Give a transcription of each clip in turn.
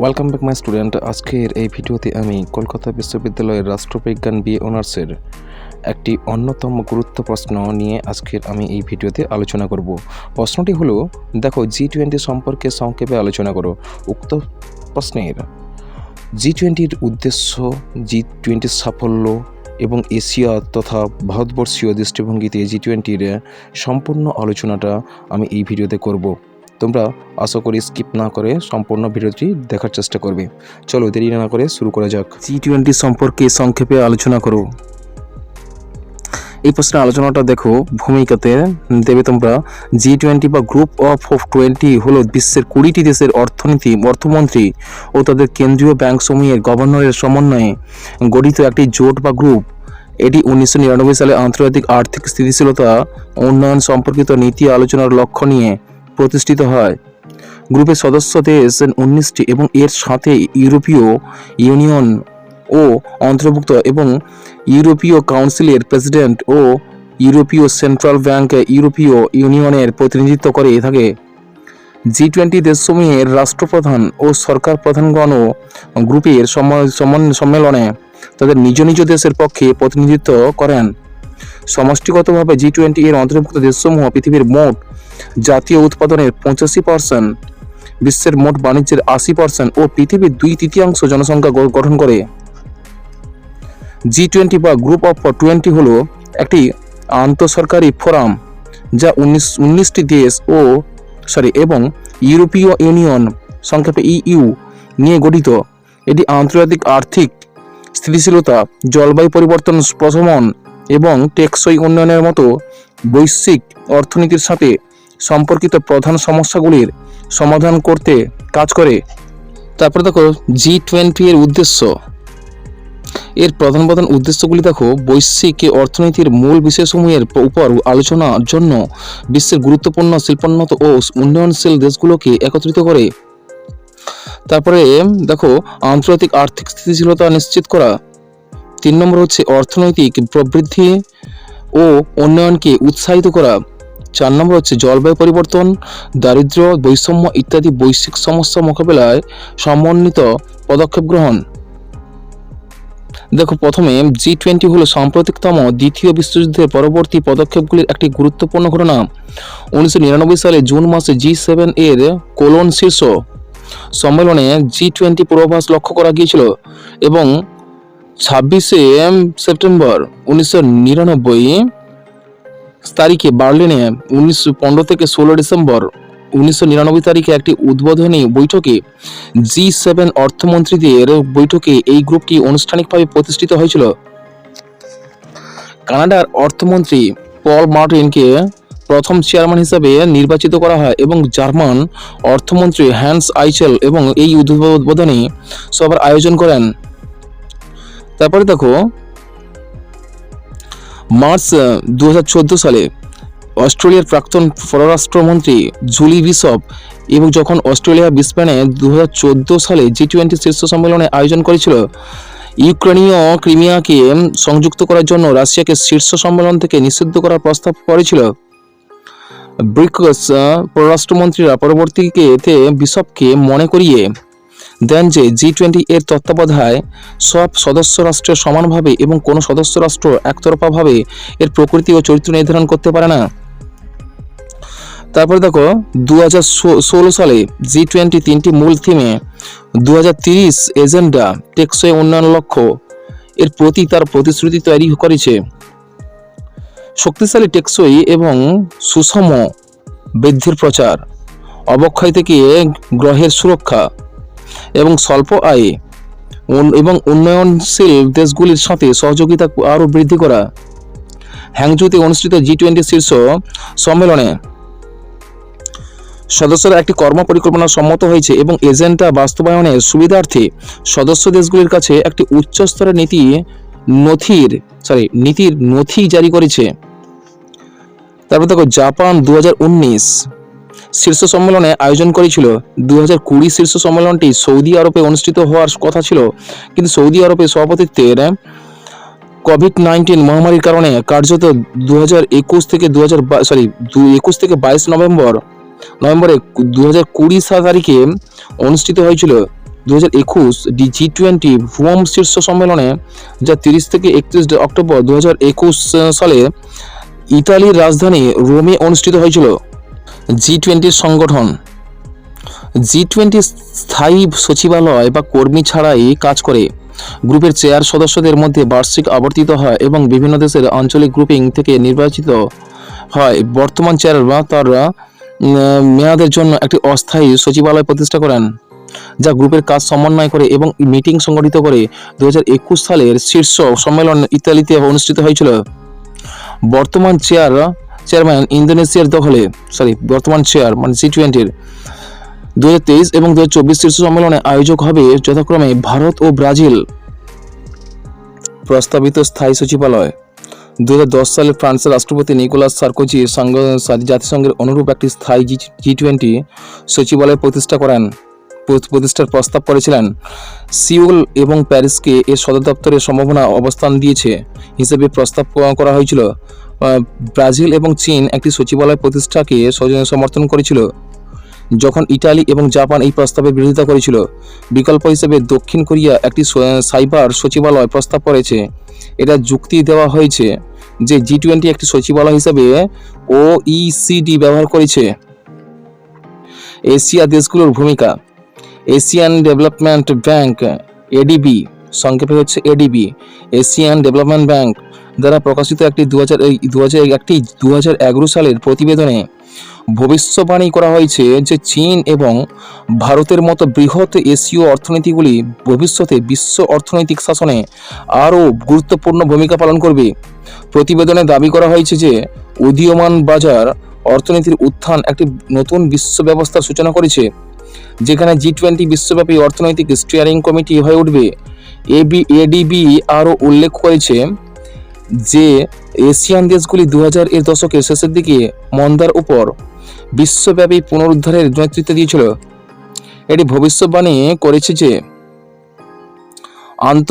Welcome back my student আজকের এই ভিডিওতে আমি কলকাতা বিশ্ববিদ্যালয়ের রাষ্ট্রবিজ্ঞান বি অনার্সের একটি অন্যতম গুরুত্ব প্রশ্ন নিয়ে আজকের আমি এই ভিডিওতে আলোচনা করব। প্রশ্নটি হলো, দেখো জি টোয়েন্টি সম্পর্কে সংক্ষেপে আলোচনা করো। উক্ত প্রশ্নের জি টোয়েন্টির উদ্দেশ্য জি টোয়েন্টির সাফল্য এবং এশিয়া তথা ভারতবর্ষীয় দৃষ্টিভঙ্গিতে জি টোয়েন্টির সম্পূর্ণ আলোচনাটা আমি এই ভিডিওতে করব। তোমরা আশা করি স্কিপ না করে সম্পূর্ণ ভিডিওটি দেখার চেষ্টা করবে। চলো দেরি না করে শুরু করা যাক। জি টোয়েন্টি সম্পর্কে সংক্ষেপে আলোচনা করো। এই প্রশ্নের আলোচনাটা দেখো, ভূমিকাতে দেবে তোমরা জি টোয়েন্টি বা গ্রুপ অফ অফ টোয়েন্টি হলো বিশ্বের কুড়িটি দেশের অর্থনীতি, অর্থমন্ত্রী ও তাদের কেন্দ্রীয় ব্যাংক সমূহের গভর্নরের সমন্বয়ে গঠিত একটি জোট বা গ্রুপ এটি উনিশশো নিরানব্বই সালে আন্তর্জাতিক আর্থিক স্থিতিশীলতা উন্নয়ন সম্পর্কিত নীতি আলোচনার লক্ষ্য নিয়ে প্রতিষ্ঠিত হয়। গ্রুপের সদস্য দেশ উনিশটি এবং এর সাথে ইউরোপীয় ইউনিয়ন ও অন্তর্ভুক্ত এবং ইউরোপীয় কাউন্সিলের প্রেসিডেন্ট ও ইউরোপীয় সেন্ট্রাল ব্যাংক ইউরোপীয় ইউনিয়নের প্রতিনিধিত্ব করে থাকে। জি টোয়েন্টি দেশসমূহের রাষ্ট্রপ্রধান ও সরকার প্রধানগণও গ্রুপের সম- সম্মেলনে তাদের নিজ নিজ দেশের পক্ষে প্রতিনিধিত্ব করেন। সমষ্টিগতভাবে জি টোয়েন্টি এর অন্তর্ভুক্ত দেশসমূহ পৃথিবীর মোট জাতীয় উৎপাদনের পঁচাশি পার্সেন্ট বিশ্বের মোট বাণিজ্যের আশি পার্সেন্ট ও পৃথিবীর দুই তৃতীয়াংশ জনসংখ্যা গঠন করে। জি টোয়েন্টি বা গ্রুপ অফ টোয়েন্টি হল একটি আন্তঃসরকারি ফোরাম যা উনিশ উনিশটি দেশ ও সরি এবং ইউরোপীয় ইউনিয়ন সংক্ষেপে ইইউ নিয়ে গঠিত। এটি আন্তর্জাতিক আর্থিক স্থিতিশীলতা, জলবায়ু পরিবর্তন প্রশমন এবং টেকসই উন্নয়নের মতো বৈশ্বিক অর্থনীতির সাথে সম্পর্কিত প্রধান সমস্যাগুলির সমাধান করতে কাজ করে। তারপরে দেখো জি টোয়েন্টি এর উদ্দেশ্য। এর প্রধান প্রধান উদ্দেশ্যগুলি দেখো, বৈশ্বিক অর্থনীতির মূল বিষয়সমূহের উপর আলোচনার জন্য বিশ্বের গুরুত্বপূর্ণ শিল্পোন্নত ও উন্নয়নশীল দেশগুলোকে একত্রিত করে। তারপরে দেখো, আন্তর্জাতিক আর্থিক স্থিতিশীলতা নিশ্চিত করা। তিন নম্বর হচ্ছে অর্থনৈতিক প্রবৃদ্ধি ও উন্নয়নকে উৎসাহিত করা। চার নম্বর হচ্ছে জলবায়ু পরিবর্তন, দারিদ্র্য, বৈষম্য ইত্যাদি বৈশ্বিক সমস্যা মোকাবেলায় সমন্বিত পদক্ষেপ গ্রহণ। দেখো, প্রথমে জি টোয়েন্টি হলো সাম্প্রতিকতম দ্বিতীয় বিশ্বযুদ্ধের পরবর্তী পদক্ষেপগুলির একটি গুরুত্বপূর্ণ ঘটনা। উনিশশো নিরানব্বই সালে জুন মাসে জি সেভেন এর কোলন শীর্ষ সম্মেলনে জি টোয়েন্টি পূর্বাভাস লক্ষ্য করা গিয়েছিল এবং ছাব্বিশে সেপ্টেম্বর উনিশশো নিরানব্বই তারিখে বার্লিনে উনিশশো পনেরো থেকে ষোলো ডিসেম্বর উনিশশো নিরানব্বই তারিখে একটি উদ্বোধনী বৈঠকে জি সেভেন অর্থমন্ত্রীদের বৈঠকে এই গ্রুপটি আনুষ্ঠানিকভাবে প্রতিষ্ঠিত হয়েছিল। কানাডার অর্থমন্ত্রী পল মার্টিনকে প্রথম চেয়ারম্যান হিসাবে নির্বাচিত করা হয় এবং জার্মান অর্থমন্ত্রী হ্যান্স আইচেল এবং এই উদ্বোধনী সভার আয়োজন করেন। তারপরে দেখো মার্চ দু হাজার চোদ্দ সালে অস্ট্রেলিয়ার প্রাক্তন পররাষ্ট্রমন্ত্রী জুলি বিশপ এবং যখন অস্ট্রেলিয়া ব্রিসবেনে দু সালে জি টোয়েন্টি শীর্ষ সম্মেলনে আয়োজন করেছিল, ইউক্রেনীয় ক্রিমিয়াকে সংযুক্ত করার জন্য রাশিয়াকে শীর্ষ সম্মেলন থেকে নিষিদ্ধ করার প্রস্তাব করেছিল। ব্রিকস পররাষ্ট্রমন্ত্রীরা পরবর্তীকে এতে বিশপকে মনে করিয়ে দেন যে জি টোয়েন্টি এর তত্ত্বাবধায় সব সদস্য রাষ্ট্রের সমানভাবে এবং কোনো সদস্য রাষ্ট্র একতরফাভাবে এর প্রকৃতি ও চরিত্র নির্ধারণ করতে পারে না। তারপরে দেখো দু সালে জি টোয়েন্টি তিনটি মূল থিমে দু হাজার এজেন্ডা টেকসই উন্নয়ন লক্ষ্য এর প্রতি তার প্রতিশ্রুতি তৈরি করেছে। শক্তিশালী টেকসই এবং সুষম বৃদ্ধির প্রচার, অবক্ষয় থেকে গ্রহের সুরক্ষা এবং স্বল্প আয়ে। এবং উন্নয়নশীল দেশগুলির সাথে সহযোগিতা আরও বৃদ্ধি করা। হ্যাংজুতে অনুষ্ঠিত জি টোয়েন্টি শীর্ষ সম্মেলনে সদস্যরা একটি কর্ম পরিকল্পনা সম্মত হয়েছে এবং এজেন্ডা বাস্তবায়নের সুবিধার্থে সদস্য দেশগুলির কাছে একটি উচ্চ স্তরের নীতি নথির সরি নীতির নথি জারি করেছে। তারপর দেখো, জাপান দু হাজার উনিশ শীর্ষ সম্মেলনে আয়োজন করেছিল। দু হাজার কুড়ি শীর্ষ সম্মেলনটি সৌদি আরবে অনুষ্ঠিত হওয়ার কথা ছিল, কিন্তু সৌদি আরবে সভাপতিত্বের কোভিড নাইন্টিন মহামারীর কারণে কার্যত দু হাজার একুশ থেকে দু হাজার সরি একুশ থেকে বাইশ নভেম্বর, নভেম্বরে দু হাজার কুড়ি সাত তারিখে অনুষ্ঠিত হয়েছিল। দু হাজার একুশ ডি জি টোয়েন্টি ভুয়ম শীর্ষ সম্মেলনে, যা তিরিশ থেকে একত্রিশ অক্টোবর দু হাজার একুশ সালে ইতালির রাজধানী রোমে অনুষ্ঠিত হয়েছিল। জি টোয়েন্টির সংগঠন। জি টোয়েন্টি স্থায়ী সচিবালয় বা কর্মী ছাড়াই কাজ করে। গ্রুপের চেয়ার সদস্যদের মধ্যে বার্ষিক আবর্তিত হয় এবং বিভিন্ন দেশের আঞ্চলিক গ্রুপিং থেকে নির্বাচিত হয়। বর্তমান চেয়ার বা তার মেয়াদের জন্য একটি অস্থায়ী সচিবালয় প্রতিষ্ঠা করেন, যা গ্রুপের কাজ সমন্বয় করে এবং মিটিং সংগঠিত করে। দু হাজার একুশ সালের শীর্ষ সম্মেলন ইতালিতে অনুষ্ঠিত হয়েছিল। বর্তমান চেয়ার চেয়ারম্যান ইন্দোনেশিয়ার দখলে সরি বর্তমান চেয়ার মানে জি টোয়েন্টির দু হাজার তেইশ এবং দু শীর্ষ সম্মেলনে আয়োজক হবে যথাক্রমে ভারত ও ব্রাজিল। প্রস্তাবিত স্থায়ী সচিবালয়। দু হাজার দশ সালে ফ্রান্সের রাষ্ট্রপতি নিকোলাস সার্কোজি সংঘ জাতিসংঘের অনুরূপ একটি স্থায়ী জি টোয়েন্টি সচিবালয় প্রতিষ্ঠা করেন। প্রতিষ্ঠার প্রস্তাব করেছিলেন। সিউল এবং প্যারিসকে এর সদর দপ্তরের সম্ভাবনা অবস্থান দিয়েছে হিসেবে প্রস্তাব করা হয়েছিল। ব্রাজিল এবং চীন একটি সচিবালয় প্রতিষ্ঠাকে সমর্থন করেছিল, যখন ইটালি এবং জাপান এই প্রস্তাবের বিরোধিতা করেছিল। বিকল্প হিসেবে দক্ষিণ কোরিয়া একটি সাইবার সচিবালয় প্রস্তাব করেছে। এটা যুক্তি দেওয়া হয়েছে যে জি টোয়েন্টি একটি সচিবালয় হিসেবে ও ইসিডি ব্যবহার করেছে। এশিয়া দেশগুলোর ভূমিকা। এশিয়ান ডেভেলপমেন্ট ব্যাংক এডিবি সংক্ষেপে হচ্ছে এডিবি এশিয়ান ডেভেলপমেন্ট ব্যাংক দ্বারা প্রকাশিত একটি দু হাজার দু হাজার একটি দু হাজার এগারো সালের প্রতিবেদনে ভবিষ্যবাণী করা হয়েছে যে চীন এবং ভারতের মতো বৃহৎ এশীয় অর্থনীতিগুলি ভবিষ্যতে বিশ্ব অর্থনৈতিক শাসনে আরও গুরুত্বপূর্ণ ভূমিকা পালন করবে। প্রতিবেদনে দাবি করা হয়েছে যে উদীয়মান বাজার অর্থনীতির উত্থান একটি নতুন বিশ্ব ব্যবস্থার সূচনা করেছে, যেখানে জি টোয়েন্টি বিশ্বব্যাপী অর্থনৈতিক স্টিয়ারিং কমিটি হয়ে উঠবে। এবি এডিবি আরও উল্লেখ করেছে যে এশিয়ান দেশগুলি দু হাজার এর দশকের শেষের দিকে মন্দার উপর বিশ্বব্যাপী পুনরুদ্ধারের নেতৃত্ব দিয়েছিল। এটি ভবিষ্যৎবাণী করেছে যে আন্ত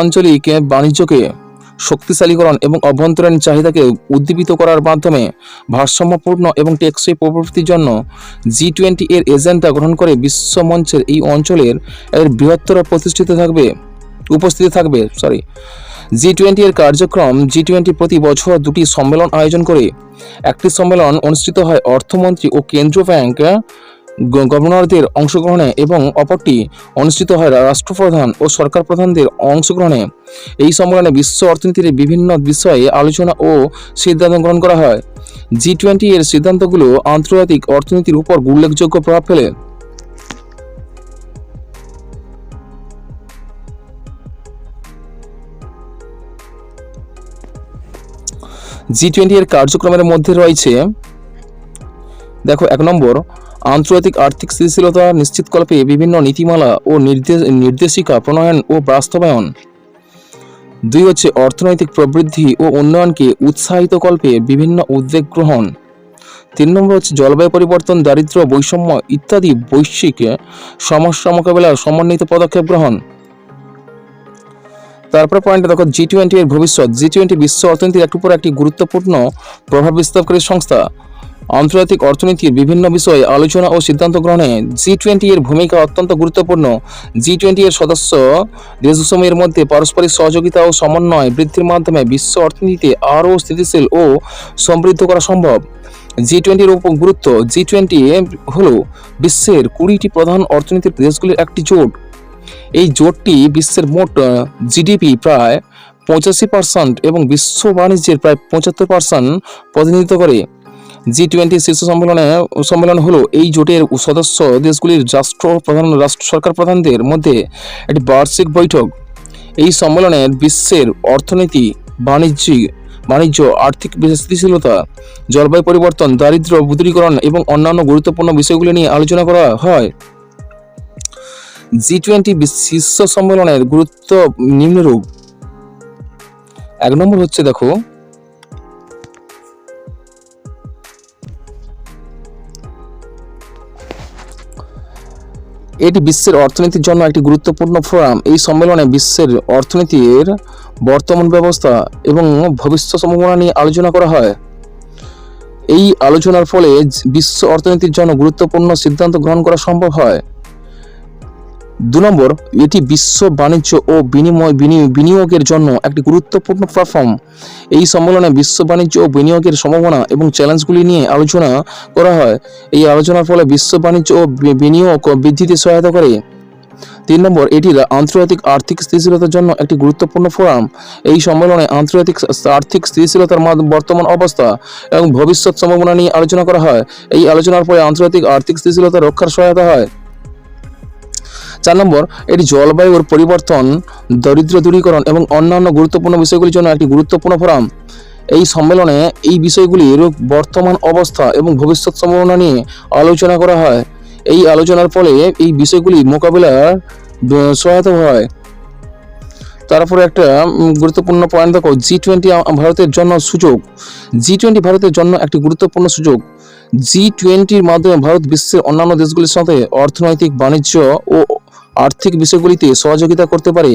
আঞ্চলিক বাণিজ্যকে শক্তিশালীকরণ এবং অভ্যন্তরীণ চাহিদাকে উদ্দীপিত করার মাধ্যমে ভারসাম্যপূর্ণ এবং টেকসই প্রবৃত্তির জন্য জি টোয়েন্টি এর এজেন্ডা গ্রহণ করে বিশ্ব মঞ্চের এই অঞ্চলের এর বৃহত্তর প্রতিষ্ঠিত থাকবে। উপস্থিত থাকবে সরি জি টোয়েন্টি এর কার্যক্রম জি টোয়েন্টি প্রতি বছর দুটি সম্মেলন আয়োজন করে। একটি সম্মেলন অনুষ্ঠিত হয় অর্থমন্ত্রী ও কেন্দ্রীয় ব্যাংক গভর্নরদের অংশগ্রহণে এবং অপরটি অনুষ্ঠিত হয় রাষ্ট্রপ্রধান ও সরকার প্রধানদের অংশগ্রহণে। এই সম্মেলনে বিশ্ব অর্থনীতির বিভিন্ন বিষয়ে আলোচনা ও সিদ্ধান্ত গ্রহণ করা হয়। জি টোয়েন্টি এর সিদ্ধান্তগুলো আন্তর্জাতিক অর্থনীতির উপর উল্লেখযোগ্য প্রভাব ফেলে। জি টোয়েন্টি এর কার্যক্রমের মধ্যে রয়েছে, দেখো এক নম্বর, আন্তর্জাতিক আর্থিক স্থিতিশীলতা নিশ্চিতকল্পে বিভিন্ন নীতিমালা ও নির্দেশ, নির্দেশিকা, প্রণয়ন ও বাস্তবায়ন। দুই হচ্ছে অর্থনৈতিক প্রবৃদ্ধি ও উন্নয়নকে উৎসাহিত কল্পে বিভিন্ন উদ্যোগ গ্রহণ। তিন নম্বর হচ্ছে জলবায়ু পরিবর্তন, দারিদ্র্য, বৈষম্য ইত্যাদি বৈশ্বিক সমস্যা মোকাবেলার সমন্বিত পদক্ষেপ গ্রহণ। তারপর পয়েন্টে দেখো জি টোয়েন্টি এর ভবিষ্যৎ। জি টোয়েন্টি বিশ্ব অর্থনীতির একটি উপর একটি গুরুত্বপূর্ণ প্রভাব বিস্তারকারী সংস্থা। আন্তর্জাতিক অর্থনীতির বিভিন্ন বিষয়ে আলোচনা ও সিদ্ধান্ত গ্রহণে জি টোয়েন্টি এর ভূমিকা অত্যন্ত গুরুত্বপূর্ণ। জি টোয়েন্টি এর সদস্য দেশসমূহের মধ্যে পারস্পরিক সহযোগিতা ও সমন্বয় বৃদ্ধির মাধ্যমে বিশ্ব অর্থনীতিতে আরও স্থিতিশীল ও সমৃদ্ধ করা সম্ভব। জি টোয়েন্টির উপর গুরুত্ব। জি টোয়েন্টি হল বিশ্বের কুড়িটি প্রধান অর্থনীতির দেশগুলির একটি জোট। এই জোটটি বিশ্বের মোট জিডিপি প্রায় পঁচাশি পার্সেন্ট এবং বিশ্ব বাণিজ্যের প্রায় পঁচাত্তর পার্সেন্ট প্রতিনিধিত্ব করে। জি টোয়েন্টি শীর্ষ সম্মেলনে, সম্মেলন হলো এই জোটের সদস্য দেশগুলির রাষ্ট্র প্রধান, রাষ্ট্র সরকার প্রধানদের মধ্যে একটি বার্ষিক বৈঠক। এই সম্মেলনে বিশ্বের অর্থনীতি, বাণিজ্যিক, বাণিজ্য, আর্থিক স্থিতিশীলতা, জলবায়ু পরিবর্তন, দারিদ্র্য দূরীকরণ এবং অন্যান্য গুরুত্বপূর্ণ বিষয়গুলি নিয়ে আলোচনা করা হয়। জি টোয়েন্টি শীর্ষ সম্মেলনের গুরুত্ব নিম্নরূপ এক নম্বর হচ্ছে দেখো, এটি বিশ্বের অর্থনীতির জন্য একটি গুরুত্বপূর্ণ ফোরাম। এই সম্মেলনে বিশ্বের অর্থনীতির বর্তমান ব্যবস্থা এবং ভবিষ্যৎ সম্ভাবনা নিয়ে আলোচনা করা হয়। এই আলোচনার ফলে বিশ্ব অর্থনীতির জন্য গুরুত্বপূর্ণ সিদ্ধান্ত গ্রহণ করা সম্ভব হয়। দু নম্বর, এটি বিশ্ব বাণিজ্য ও বিনিময় বিনি- বিনিয়োগের জন্য একটি গুরুত্বপূর্ণ প্ল্যাটফর্ম এই সম্মেলনে বিশ্ব বাণিজ্য ও বিনিয়োগের সম্ভাবনা এবং চ্যালেঞ্জগুলি নিয়ে আলোচনা করা হয়। এই আলোচনার ফলে বিশ্ব বাণিজ্য ও বিনিয়োগ বৃদ্ধিতে সহায়তা করে। তিন নম্বর, এটি আন্তর্জাতিক আর্থিক স্থিতিশীলতার জন্য একটি গুরুত্বপূর্ণ ফোরাম এই সম্মেলনে আন্তর্জাতিক আর্থিক স্থিতিশীলতার বর্তমান অবস্থা এবং ভবিষ্যৎ সম্ভাবনা নিয়ে আলোচনা করা হয়। এই আলোচনার ফলে আন্তর্জাতিক আর্থিক স্থিতিশীলতা রক্ষার সহায়তা হয়। চার নম্বর, এটি জলবায়ুর পরিবর্তন, দরিদ্র দূরীকরণ এবং অন্যান্য গুরুত্বপূর্ণ বিষয়গুলির জন্য একটি গুরুত্বপূর্ণ ফোরাম। এই সম্মেলনে এই বিষয়গুলির বর্তমান অবস্থা এবং ভবিষ্যৎ সম্ভাবনা নিয়ে আলোচনা করা হয়। এই আলোচনার ফলে এই বিষয়গুলি মোকাবিলার সহায়তা হয়। তারপরে একটা গুরুত্বপূর্ণ পয়েন্ট দেখো জি টোয়েন্টি ভারতের জন্য সুযোগ। জি টোয়েন্টি ভারতের জন্য একটি গুরুত্বপূর্ণ সুযোগ। জি টোয়েন্টির মাধ্যমে ভারত বিশ্বের অন্যান্য দেশগুলির সাথে অর্থনৈতিক, বাণিজ্য ও আর্থিক বিষয়গুলিতে সহযোগিতা করতে পারে।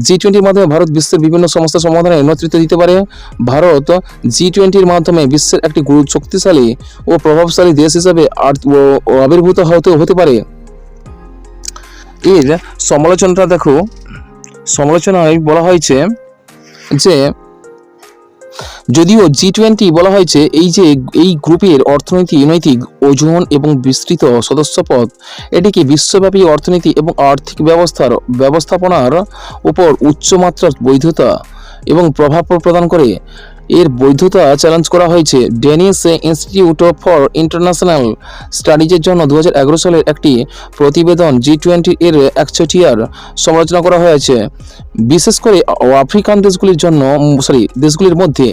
জি টোয়েন্টির মাধ্যমে ভারত বিশ্বের বিভিন্ন সমস্যা সমাধানে নেতৃত্ব দিতে পারে। ভারত জি টোয়েন্টির মাধ্যমে বিশ্বের একটি শক্তিশালী ও প্রভাবশালী দেশ হিসেবে আবির্ভূত হতে হতে পারে। এর সমালোচনাটা দেখো। সমালোচনায় বলা হয়েছে যে যদিও জি টোয়েন্টি বলা হয়েছে এই যে এই গ্রুপের অর্থনীতি নৈতিক, ওজন এবং বিস্তৃত সদস্যপদ, এটিকে বিশ্বব্যাপী অর্থনীতি এবং আর্থিক ব্যবস্থার ব্যবস্থাপনার উপর উচ্চমাত্রার বৈধতা এবং প্রভাব প্রদান করে। এর বৈধতা চ্যালেঞ্জ করা হয়েছে। ডেনিস ইনস্টিটিউট ফর ইন্টারন্যাশনাল স্টাডিজের জন্য দু হাজার এগারো সালের একটি প্রতিবেদন জি টোয়েন্টি এর একচটিয়ার সমালোচনা করা হয়েছে। বিশেষ করে আফ্রিকান দেশগুলির জন্য সরি দেশগুলির মধ্যে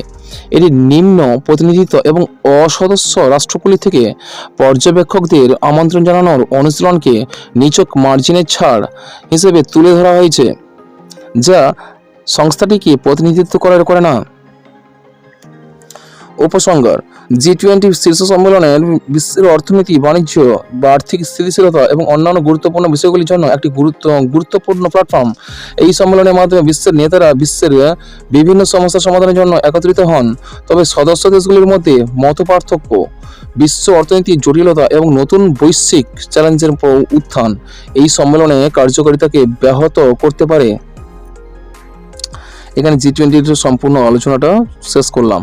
এটি নিম্ন প্রতিনিধিত্ব এবং অসদস্য রাষ্ট্রগুলি থেকে পর্যবেক্ষকদের আমন্ত্রণ জানানোর অনুশীলনকে নিচক মার্জিনের ছাড় হিসেবে তুলে ধরা হয়েছে, যা সংস্থাটিকে প্রতিনিধিত্ব করার করে না। উপসংহার। জি টোয়েন্টি শীর্ষ সম্মেলনের বিশ্বের অর্থনীতি, বাণিজ্য, বা আর্থিক স্থিতিশীলতা এবং অন্যান্য গুরুত্বপূর্ণ বিষয়গুলির জন্য একটি গুরুত্ব, গুরুত্বপূর্ণ প্ল্যাটফর্ম এই সম্মেলনের মাধ্যমে বিশ্বের নেতারা বিশ্বের বিভিন্ন সমস্যা সমাধানের জন্য একত্রিত হন। তবে সদস্য দেশগুলির মধ্যে মত পার্থক্য বিশ্ব অর্থনীতির জটিলতা এবং নতুন বৈশ্বিক চ্যালেঞ্জের উত্থান এই সম্মেলনে কার্যকারিতাকে ব্যাহত করতে পারে। এখানে জি টোয়েন্টির সম্পূর্ণ আলোচনাটা শেষ করলাম।